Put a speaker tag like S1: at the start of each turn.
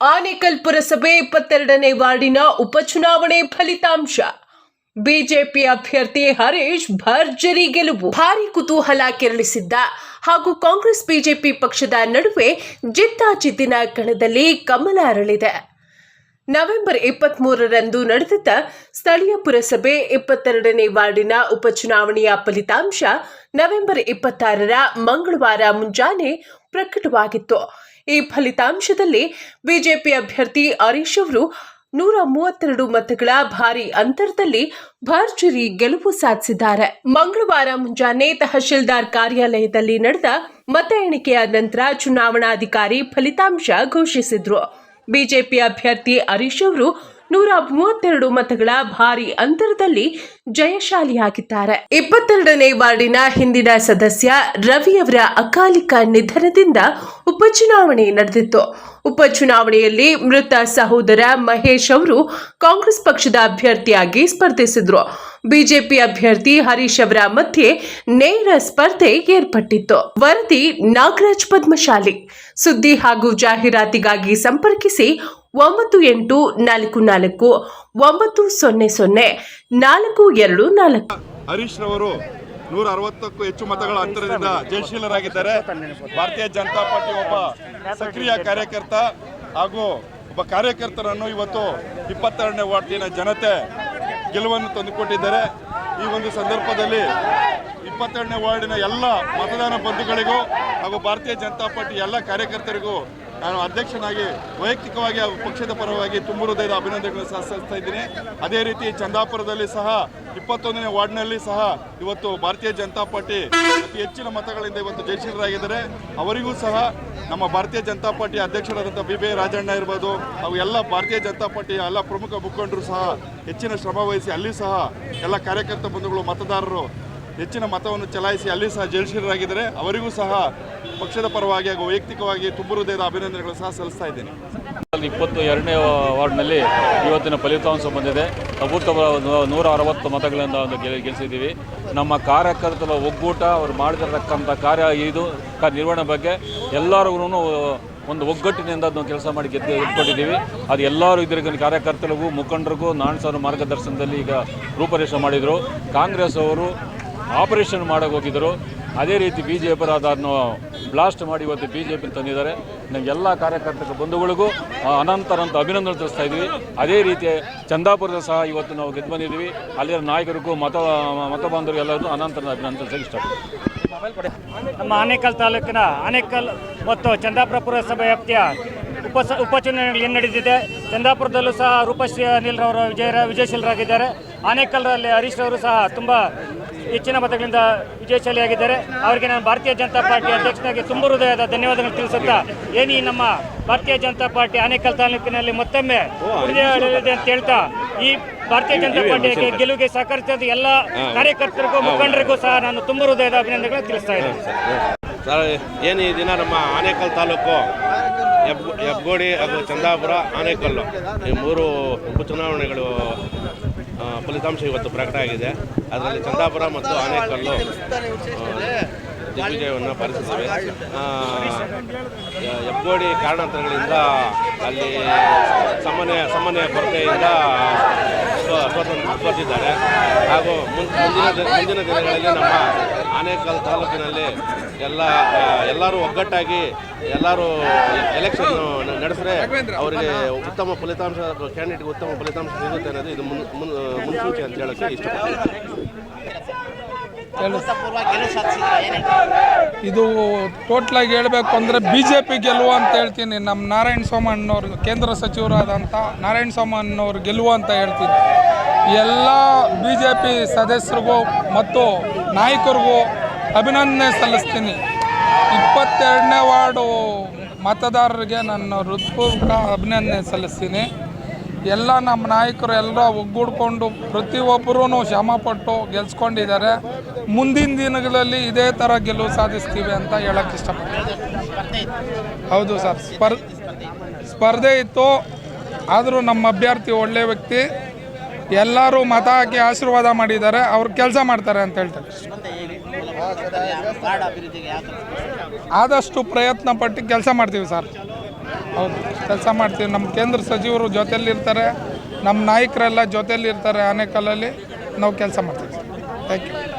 S1: ಆನೇಕಲ್ ಪುರಸಭೆ ಇಪ್ಪತ್ತೆರಡನೇ ವಾರ್ಡಿನ ಉಪಚುನಾವಣೆ ಫಲಿತಾಂಶ. ಬಿಜೆಪಿ ಅಭ್ಯರ್ಥಿ ಹರೀಶ್ ಭರ್ಜರಿ ಗೆಲುವು. ಭಾರಿ ಕುತೂಹಲ ಕೆರಳಿಸಿದ್ದ ಹಾಗೂ ಕಾಂಗ್ರೆಸ್ ಬಿಜೆಪಿ ಪಕ್ಷದ ನಡುವೆ ಜಿದ್ದಾಜಿದ್ದಿನ ಕಣದಲ್ಲಿ ಕಮಲ ಅರಳಿದೆ. ನವೆಂಬರ್ ಇಪ್ಪತ್ಮೂರರಂದು ನಡೆದಿದ್ದ ಸ್ಥಳೀಯ ಪುರಸಭೆ ಇಪ್ಪತ್ತೆರಡನೇ ವಾರ್ಡಿನ ಉಪಚುನಾವಣೆಯ ಫಲಿತಾಂಶ ನವೆಂಬರ್ ಇಪ್ಪತ್ತಾರರ ಮಂಗಳವಾರ ಮುಂಜಾನೆ ಪ್ರಕಟವಾಗಿತ್ತು. ಈ ಫಲಿತಾಂಶದಲ್ಲಿ ಬಿಜೆಪಿ ಅಭ್ಯರ್ಥಿ ಹರೀಶ್ ಅವರು ನೂರ ಮೂವತ್ತೆರಡು ಮತಗಳ ಭಾರಿ ಅಂತರದಲ್ಲಿ ಭರ್ಜರಿ ಗೆಲುವು ಸಾಧಿಸಿದ್ದಾರೆ. ಮಂಗಳವಾರ ಮುಂಜಾನೆ ತಹಶೀಲ್ದಾರ್ ಕಾರ್ಯಾಲಯದಲ್ಲಿ ನಡೆದ ಮತ ಎಣಿಕೆಯ ನಂತರ ಚುನಾವಣಾಧಿಕಾರಿ ಫಲಿತಾಂಶ ಘೋಷಿಸಿದ್ರು. ಬಿಜೆಪಿ ಅಭ್ಯರ್ಥಿ ಹರೀಶ್ ಅವರು ನೂರ ಮೂವತ್ತೆರಡು ಮತಗಳ ಭಾರಿ ಅಂತರದಲ್ಲಿ ಜಯಶಾಲಿಯಾಗಿದ್ದಾರೆ. ಇಪ್ಪತ್ತೆರಡನೇ ವಾರ್ಡಿನ ಹಿಂದಿನ ಸದಸ್ಯ ರವಿಯವರ ಅಕಾಲಿಕ ನಿಧನದಿಂದ ಉಪಚುನಾವಣೆ ನಡೆದಿತ್ತು. ಉಪಚುನಾವಣೆಯಲ್ಲಿ ಮೃತ ಸಹೋದರ ಮಹೇಶ್ ಅವರು ಕಾಂಗ್ರೆಸ್ ಪಕ್ಷದ ಅಭ್ಯರ್ಥಿಯಾಗಿ ಸ್ಪರ್ಧಿಸಿದ್ರು. ಬಿಜೆಪಿ ಅಭ್ಯರ್ಥಿ ಹರೀಶ್ ಅವರ ಮಧ್ಯೆ ನೇರ ಸ್ಪರ್ಧೆ ಏರ್ಪಟ್ಟಿತ್ತು. ವರದಿ ನಾಗರಾಜ್ ಪದ್ಮಶಾಲಿ. ಸುದ್ದಿ ಹಾಗೂ ಜಾಹೀರಾತಿಗಾಗಿ ಸಂಪರ್ಕಿಸಿ ಒಂಬತ್ತು ಎಂಟು ನಾಲ್ಕು ನಾಲ್ಕು, ಒಂಬತ್ತು ಸೊನ್ನೆ ಸೊನ್ನೆ, ನಾಲ್ಕು ಎರಡು ನಾಲ್ಕು.
S2: ಹರೀಶ್ ರವರು ನೂರ ಅರವತ್ತಕ್ಕೂ ಹೆಚ್ಚು ಮತಗಳ ಅಂತರದಿಂದ ಜಯಶೀಲರಾಗಿದ್ದಾರೆ. ಭಾರತೀಯ ಜನತಾ ಪಾರ್ಟಿ ಒಬ್ಬ ಸಕ್ರಿಯ ಕಾರ್ಯಕರ್ತ ಹಾಗೂ ಒಬ್ಬ ಕಾರ್ಯಕರ್ತರನ್ನು ಇವತ್ತು ಇಪ್ಪತ್ತೆರಡನೇ ವಾರ್ಡಿನ ಜನತೆ ಗೆಲುವನ್ನು ತಂದುಕೊಟ್ಟಿದ್ದಾರೆ. ಈ ಒಂದು ಸಂದರ್ಭದಲ್ಲಿ ಇಪ್ಪತ್ತೆರಡನೇ ವಾರ್ಡಿನ ಎಲ್ಲ ಮತದಾನ ಬಂಧುಗಳಿಗೂ ಹಾಗೂ ಭಾರತೀಯ ಜನತಾ ಪಾರ್ಟಿ ಎಲ್ಲ ಕಾರ್ಯಕರ್ತರಿಗೂ ನಾನು ಅಧ್ಯಕ್ಷನಾಗಿ, ವೈಯಕ್ತಿಕವಾಗಿ ಪಕ್ಷದ ಪರವಾಗಿ ತುಂಬ ಹೃದಯದ ಅಭಿನಂದನೆಗಳನ್ನು ಸಲ್ಲಿಸ್ತಾ ಇದ್ದೀನಿ. ಅದೇ ರೀತಿ ಚಂದಾಪುರದಲ್ಲಿ ಸಹ, ಇಪ್ಪತ್ತೊಂದನೇ ವಾರ್ಡ್ನಲ್ಲಿ ಸಹ ಇವತ್ತು ಭಾರತೀಯ ಜನತಾ ಪಾರ್ಟಿ ಅತಿ ಹೆಚ್ಚಿನ ಮತಗಳಿಂದ ಇವತ್ತು ಜಯಶೀಲರಾಗಿದ್ದಾರೆ. ಅವರಿಗೂ ಸಹ ನಮ್ಮ ಭಾರತೀಯ ಜನತಾ ಪಾರ್ಟಿ ಅಧ್ಯಕ್ಷರಾದಂಥ ಬಿ ಬಿ ರಾಜಣ್ಣ ಇರ್ಬೋದು ಅವು ಎಲ್ಲ ಭಾರತೀಯ ಜನತಾ ಪಾರ್ಟಿಯ ಎಲ್ಲ ಪ್ರಮುಖ ಮುಖಂಡರು ಸಹ ಹೆಚ್ಚಿನ ಶ್ರಮ ವಹಿಸಿ ಅಲ್ಲಿ ಸಹ ಎಲ್ಲ ಕಾರ್ಯಕರ್ತ ಬಂಧುಗಳು, ಮತದಾರರು ಹೆಚ್ಚಿನ ಮತವನ್ನು ಚಲಾಯಿಸಿ ಅಲ್ಲಿ ಸಹ ಜಯಶೀಲರಾಗಿದ್ದಾರೆ ಅವರಿಗೂ ಸಹ ಪಕ್ಷದ ಪರವಾಗಿ ಹಾಗೂ ವೈಯಕ್ತಿಕವಾಗಿ ತುಂಬ ಹೃದಯದ ಅಭಿನಂದನೆಗಳು ಸಹ ಸಲ್ಲಿಸ್ತಾ ಇದ್ದೇನೆ.
S3: ಇಪ್ಪತ್ತು ಎರಡನೇ ವಾರ್ಡ್ನಲ್ಲಿ ಇವತ್ತಿನ ಫಲಿತಾಂಶ ಬಂದಿದೆ. ಅಭೂತಪೂರ್ವ ನೂರ ಅರವತ್ತು ಮತಗಳಿಂದ ಒಂದು ಗೆಲ್ ಗೆಲ್ಲಿಸಿದ್ದೀವಿ ನಮ್ಮ ಕಾರ್ಯಕರ್ತರ ಒಗ್ಗೂಟ ಅವರು ಮಾಡಿದಿರತಕ್ಕಂಥ ಕಾರ್ಯ ಇದು. ನಿರ್ವಹಣೆ ಬಗ್ಗೆ ಎಲ್ಲರಿಗೂ ಒಂದು ಒಗ್ಗಟ್ಟಿನಿಂದ ಅದನ್ನು ಕೆಲಸ ಮಾಡಿ ಗೆದ್ದು ಇಟ್ಕೊಂಡಿದ್ದೀವಿ ಅದು ಎಲ್ಲರೂ ಇದರಿಗೆ ಕಾರ್ಯಕರ್ತರಿಗೂ, ಮುಖಂಡರಿಗೂ ನಾಣ್ಸರ ಮಾರ್ಗದರ್ಶನದಲ್ಲಿ ಈಗ ರೂಪರೇಷೆ ಮಾಡಿದರು. ಕಾಂಗ್ರೆಸ್ ಅವರು ಆಪರೇಷನ್ ಮಾಡೋಕೆ ಹೋಗಿದ್ದರು ಅದೇ ರೀತಿ ಬಿ ಜೆ ಪಿ ಅದನ್ನು ಬ್ಲಾಸ್ಟ್ ಮಾಡಿ ಇವತ್ತು ಬಿ ಜೆ ಪಿ ತಂದಿದ್ದಾರೆ. ನಮ್ಮ ಎಲ್ಲ ಕಾರ್ಯಕರ್ತರ ಬಂಧುಗಳಿಗೂ ಅನಂತರಂತ ಅನಂತ ಅನಂತ ಅಭಿನಂದನೆ ತಿಳಿಸ್ತಾ ಇದ್ವಿ. ಅದೇ ರೀತಿ ಚಂದಾಪುರದ ಸಹ ಇವತ್ತು ನಾವು ಗೆದ್ದು ಬಂದಿದ್ದೀವಿ. ಅಲ್ಲಿನ ನಾಯಕರಿಗೂ, ಮತ ಮತ ಬಾಂಧವರು ಎಲ್ಲರಿಗೂ ಅನಂತರ ಅಭಿನಂದನೆ ತಿಳಿಸಕ್ಕೆ ಇಷ್ಟಪಡ್ತೀವಿ
S4: ನಮ್ಮ ಆನೇಕಲ್ ತಾಲೂಕಿನ ಆನೇಕಲ್ ಮತ್ತು ಚಂದಾಪುರ ಪುರಸಭೆ ವ್ಯಾಪ್ತಿಯ ಉಪ, ಉಪಚುನಾವಣೆಗಳು ಏನು ನಡೆದಿದೆ. ಚಂದಾಪುರದಲ್ಲೂ ಸಹ ರೂಪಶ್ರೀ ಅನಿಲ್ ರವರು ವಿಜಯ ವಿಜಯಶೀಲರಾಗಿದ್ದಾರೆ. ಆನೇಕಲ್ರಲ್ಲಿ ಹರೀಶ್ ಅವರು ಸಹ ತುಂಬ ಹೆಚ್ಚಿನ ಮತಗಳಿಂದ ವಿಜಯಶಾಲಿಯಾಗಿದ್ದಾರೆ. ಅವರಿಗೆ ನಾನು ಭಾರತೀಯ ಜನತಾ ಪಾರ್ಟಿ ಅಧ್ಯಕ್ಷನಾಗಿ ತುಂಬ ಹೃದಯದ ಧನ್ಯವಾದಗಳು ತಿಳಿಸುತ್ತಾ ಏನಿ ಈ ನಮ್ಮ ಭಾರತೀಯ ಜನತಾ ಪಾರ್ಟಿ ಆನೇಕಲ್ ತಾಲೂಕಿನಲ್ಲಿ ಮತ್ತೊಮ್ಮೆ ಉಳಿದಿದೆ ಅಂತ ಹೇಳ್ತಾ ಈ ಭಾರತೀಯ ಜನತಾ ಪಾರ್ಟಿಗೆ ಗೆಲುವಿಗೆ ಸಹಕರಿಸಿದ ಎಲ್ಲ ಕಾರ್ಯಕರ್ತರಿಗೂ ಮುಖಂಡರಿಗೂ ಸಹ ನಾನು ತುಂಬ ಹೃದಯದ ಅಭಿನಂದನೆಗಳು ತಿಳಿಸ್ತಾ ಇದ್ದೇನೆ.
S5: ಸರ್. ಏನು ಈ ದಿನ ನಮ್ಮ ಆನೇಕಲ್ ತಾಲೂಕು ಹೆಬ್ ಹೆಬ್ಗೋಡಿ ಹಾಗೂ ಚಂದಾಪುರ ಆನೇಕಲ್ಲು ಈ ಮೂರು ಉಪಚುನಾವಣೆಗಳು ಫಲಿತಾಂಶ ಇವತ್ತು ಪ್ರಕಟ ಆಗಿದೆ ಅದರಲ್ಲಿ ಚಂದಾಪುರ ಮತ್ತು ಆನೇಕಲ್ಲು ದಿಗ್ವಿಜಯವನ್ನು ಪಾಲಿಸಿದ್ದೇವೆ. ಹೆಬ್ಬೋಡಿ ಕಾರಣಾಂತರಗಳಿಂದ ಅಲ್ಲಿ ಸಾಮಾನ್ಯ ಸಾಮಾನ್ಯ ಕೊರತೆಯಿಂದ ಸ್ಪರ್ಧಿದ್ದಾರೆ ಹಾಗೂ ಮುಂದಿನ ಮುಂದಿನ ದಿನಗಳಲ್ಲಿ ನಮ್ಮ ಆನೇಕಲ್ ತಾಲೂಕಿನಲ್ಲಿ ಎಲ್ಲ ಎಲ್ಲರೂ ಒಗ್ಗಟ್ಟಾಗಿ ಎಲ್ಲರೂ ಎಲೆಕ್ಷನ್ ನಡೆಸಿದ್ರೆ ಅವರಿಗೆ ಉತ್ತಮ ಫಲಿತಾಂಶ ಕ್ಯಾಂಡಿಡೇಟ್ಗೆ ಉತ್ತಮ ಫಲಿತಾಂಶ ಸಿಗುತ್ತೆ ಅನ್ನೋದು ಇದು ಮುನ್ ಮುನ್ ಮುನ್ಸೂಚನೆ ಅಂತ ಹೇಳೋಕ್ಕೆ ಇಷ್ಟಪಡ್ತೀನಿ.
S6: ಇದು ಟೋಟ್ಲಾಗಿ ಹೇಳಬೇಕು ಅಂದರೆ ಬಿ ಜೆ ಪಿ ಗೆಲುವು ಅಂತ ಹೇಳ್ತೀನಿ. ನಮ್ಮ ನಾರಾಯಣ ಸೋಮಣ್ಣವ್ರ ಕೇಂದ್ರ ಸಚಿವರಾದಂಥ ನಾರಾಯಣ ಸೋಮಣ್ಣವ್ರ ಗೆಲುವು ಅಂತ ಹೇಳ್ತೀನಿ. ಎಲ್ಲ ಬಿ ಜೆ ಪಿ ಸದಸ್ಯರಿಗೂ ಮತ್ತು ನಾಯಕರಿಗೂ ಅಭಿನಂದನೆ ಸಲ್ಲಿಸ್ತೀನಿ. ಇಪ್ಪತ್ತೆರಡನೇ ವಾರ್ಡು ಮತದಾರರಿಗೆ ನನ್ನ ಹೃತ್ಪೂರ್ವಕ ಅಭಿನಂದನೆ ಸಲ್ಲಿಸ್ತೀನಿ. ಎಲ್ಲ ನಮ್ಮ ನಾಯಕರು ಎಲ್ಲ ಒಗ್ಗೂಡ್ಕೊಂಡು ಪ್ರತಿಯೊಬ್ಬರೂ ಶ್ರಮಪಟ್ಟು ಗೆಲ್ಸ್ಕೊಂಡಿದ್ದಾರೆ. ಮುಂದಿನ ದಿನಗಳಲ್ಲಿ ಇದೇ ಥರ ಗೆಲುವು ಸಾಧಿಸ್ತೀವಿ ಅಂತ ಹೇಳಕ್ಕೆ ಇಷ್ಟಪಡ್ತೀನಿ. ಹೌದು ಸರ್. ಸ್ಪರ್, ಸ್ಪರ್ಧೆ ಇತ್ತು. ಆದರೂ ನಮ್ಮ ಅಭ್ಯರ್ಥಿ ಒಳ್ಳೆಯ ವ್ಯಕ್ತಿ. ಎಲ್ಲರೂ ಮತ ಹಾಕಿ ಆಶೀರ್ವಾದ ಮಾಡಿದ್ದಾರೆ. ಅವ್ರು ಕೆಲಸ ಮಾಡ್ತಾರೆ ಅಂತ ಹೇಳ್ತಾರೆ. ಆದಷ್ಟು ಪ್ರಯತ್ನ ಪಟ್ಟು ಕೆಲಸ ಮಾಡ್ತೀವಿ ಸರ್. ಹೌದು, ಕೆಲಸ ಮಾಡ್ತೀವಿ. ನಮ್ಮ ಕೇಂದ್ರ ಸಚಿವರು ಜೊತೆಯಲ್ಲಿರ್ತಾರೆ. ನಮ್ಮ ನಾಯಕರೆಲ್ಲ ಜೊತೆಯಲ್ಲಿರ್ತಾರೆ ಆನೇಕಲ್ಲಲ್ಲಿ. ನಾವು ಕೆಲಸ ಮಾಡ್ತೀವಿ. Thank you